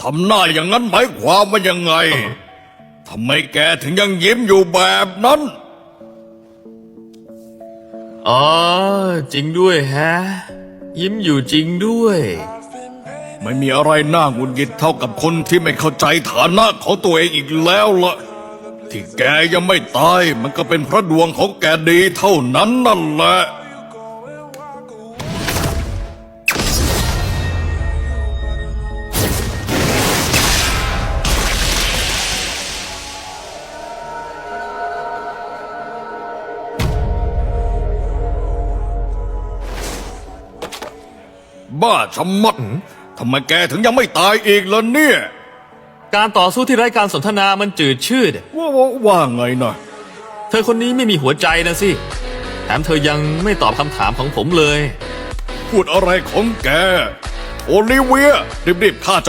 ทำหน้าอย่างนั้นหมายความว่ายังไง ทำไมแกถึงยังยิ้มอยู่แบบนั้น อ๋อ จริงด้วยแฮะ ยิ้มอยู่จริงด้วย ไม่มีอะไรน่าหงุดหงิดเท่ากับคนที่ไม่เข้าใจฐานะของตัวเองอีกแล้วล่ะที่แกยังไม่ตายมันก็เป็นเพราะดวงของแกดีเท่านั้นนั่นแหละ บ้าชะมัดทำไมแกถึงยังไม่ตายอีกล่ะเนี่ย การต่อสู้ที่ไร้การสนทนามันจืดชืดว่าว่าว่าไงนะเธอคนนี้ไม่มีหัวใจนะสิ แถมเธอยังไม่ตอบคำถามของผมเลย พูดอะไรของแก โอลิเวียรีบๆฆ่าเจ้า